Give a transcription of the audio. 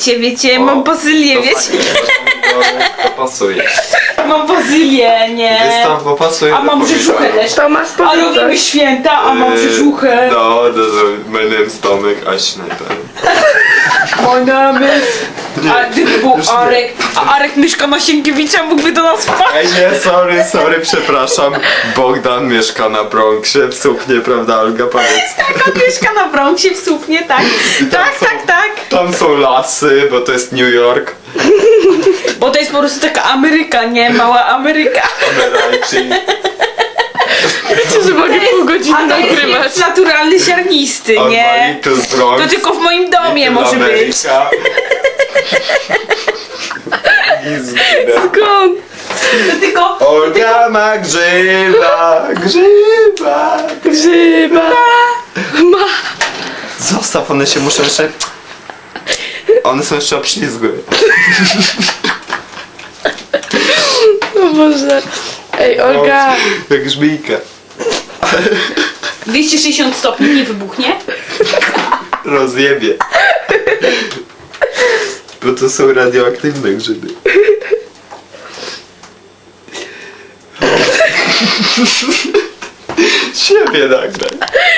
Wiecie, wiecie, mam pozylię, wiecie, To pasuje. mam pozylię, nie. Wystąp, bo. A mam brzyżuchę też. To masz A robimy powiedzieć. święta, a mam brzyżuchę. No, no, no, menem stomek, aś na ten. Moja jest już nie. Arek, a Arek Myszka Masienkiewicza mógłby do nas wpaść. Ej, nie, sorry, sorry, przepraszam. Bogdan mieszka na Bronxie w suknie, prawda, Olga? Powiedz. Taka mieszka na Bronxie w suknie, tak. tam Tak, są- tak, tak. Tam są lasy, bo to jest New York. Bo to jest po prostu taka Ameryka, nie? Mała Ameryka. Amerajczyk. Wiecie, że mogę pół godziny A to jest nagrywać. jest naturalny ziarnisty, nie? Bronx. To tylko w moim domie może być. America. Skąd? To tylko... Olga ma grzyba, grzyba. Grzyba. Ma. Zostaw, one się muszą jeszcze... One są jeszcze obślizgłe. O Boże. Ej, Olga. Jak żbijka. 260 stopni nie wybuchnie? Rozjebie. Bo to są radioaktywne grzyby. Siebie nagraj.